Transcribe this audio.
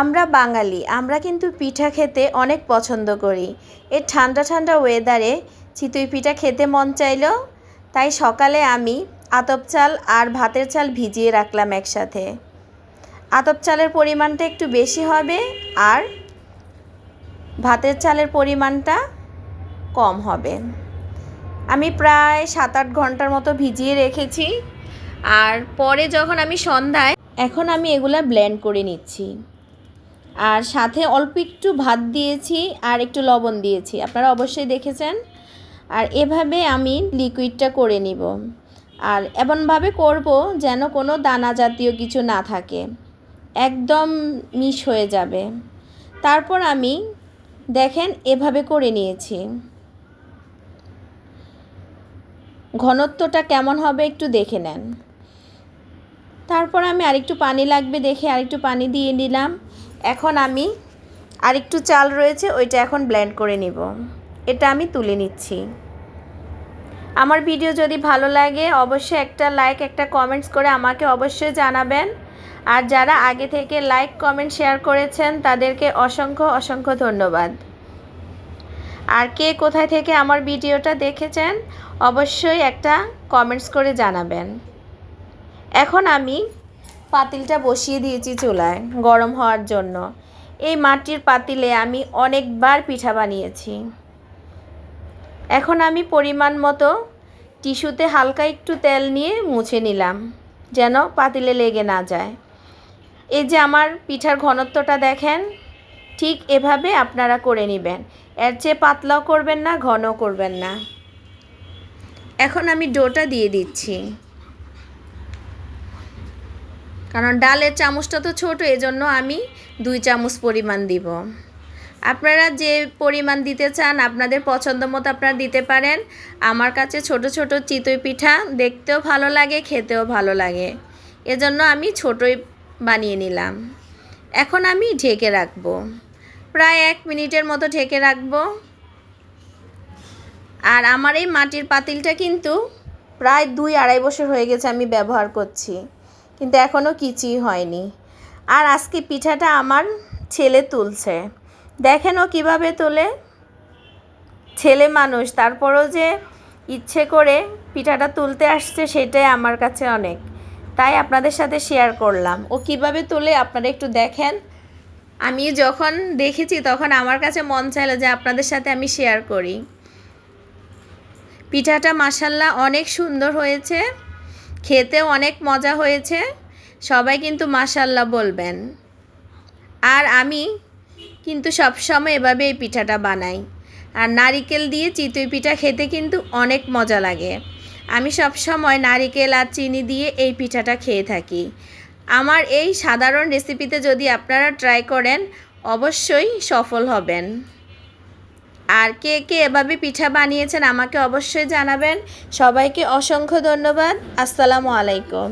আমরা বাঙালি, আমরা কিন্তু পিঠা খেতে অনেক পছন্দ করি। এই ঠান্ডা ঠান্ডা ওয়েদারে চিতই পিঠা খেতে মন চাইলো, তাই সকালে আমি আতপ চাল আর ভাতের চাল ভিজিয়ে রাখলাম একসাথে। আতপ চালের পরিমাণটা একটু বেশি হবে আর ভাতের চালের পরিমাণটা কম হবে। আমি প্রায় সাত আট ঘণ্টার মতো ভিজিয়ে রেখেছি। আর পরে যখন আমি সন্ধ্যায়, এখন আমি এগুলা ব্লেন্ড করে নিচ্ছি। আর সাথে অল্প একটু ভাত দিয়েছি আর একটু লবণ দিয়েছি। আপনারা অবশ্যই দেখেছেন। আর এভাবে আমি লিকুইডটা করে নিব। আর এমনভাবে করব যেন কোনো দানা জাতীয় কিছু না থাকে। একদম মিস হয়ে যাবে। তারপর আমি দেখেন এভাবে করে নিয়েছি। ঘনত্বটা কেমন হবে একটু দেখে নেন। তারপর আমি আরেকটু পানি লাগবে দেখে আরেকটু পানি দিয়ে নিলাম। এখন আমি আরেকটু চাল রয়েছে, ওইটা এখন ব্লেন্ড করে নিব। এটা আমি তুলে নিচ্ছি। আমার ভিডিও যদি ভালো লাগে, অবশ্যই একটা লাইক একটা কমেন্টস করে আমাকে অবশ্যই জানাবেন। আর যারা আগে থেকে লাইক কমেন্ট শেয়ার করেছেন, তাদেরকে অসংখ্য অসংখ্য ধন্যবাদ। আর কে কোথায় থেকে আমার ভিডিওটা দেখেছেন, অবশ্যই একটা কমেন্টস করে জানাবেন। এখন আমি পাতিলটা বসিয়ে দিয়েছি চুলায় গরম হওয়ার জন্য। এই মাটির পাতিলে আমি অনেকবার পিঠা বানিয়েছি। এখন আমি পরিমাণ মতো টিস্যুতে হালকা একটু তেল নিয়ে মুছে নিলাম, যেন পাতিলে লেগে না যায়। এই যে আমার পিঠার ঘনত্বটা দেখেন, ঠিক এভাবে আপনারা করে নেবেন। এর চেয়ে পাতলাও করবেন না, ঘনও করবেন না। এখন আমি ডোটা দিয়ে দিচ্ছি। কারণ ডালের চামচটা তো ছোটো, এজন্য আমি দুই চামচ পরিমাণ দিব। আপনারা যে পরিমাণ দিতে চান, আপনাদের পছন্দ মতো আপনারা দিতে পারেন। আমার কাছে ছোট ছোট চিতই পিঠা দেখতেও ভালো লাগে, খেতেও ভালো লাগে। এজন্য আমি ছোটই বানিয়ে নিলাম। এখন আমি ঢেকে রাখব। প্রায় এক মিনিটের মতো ঢেকে রাখব। আর আমার এই মাটির পাতিলটা কিন্তু প্রায় দুই আড়াই বছর হয়ে গেছে আমি ব্যবহার করছি। কিন্তু এখনও কিছুই হয়নি। আর আজকে পিঠাটা আমার ছেলে তুলছে। দেখেন ও কীভাবে তোলে। ছেলে মানুষ, তারপরও যে ইচ্ছে করে পিঠাটা তুলতে আসছে সেটাই আমার কাছে অনেক। তাই আপনাদের সাথে শেয়ার করলাম। ও কীভাবে তোলে আপনারা একটু দেখেন। আমি যখন দেখেছি তখন আমার কাছে মন চাইলো যে আপনাদের সাথে আমি শেয়ার করি। পিঠাটা মাসাল্লাহ অনেক সুন্দর হয়েছে। খেতেও অনেক মজা হয়েছে। সবাই কিন্তু মাসাল্লাহ বলবেন। আর আমি কিন্তু সবসময় এভাবে এই পিঠাটা বানাই। আর নারিকেল দিয়ে চিতই পিঠা খেতে কিন্তু অনেক মজা লাগে। আমি সবসময় নারিকেল আর চিনি দিয়ে এই পিঠাটা খেয়ে থাকি। আমার এই সাধারণ রেসিপিতে যদি আপনারা ট্রাই করেন, অবশ্যই সফল হবেন। আর কে কে এভাবে পিঠা বানিয়েছেন আমাকে অবশ্যই জানাবেন। সবাইকে অসংখ্য ধন্যবাদ। আসসালামু আলাইকুম।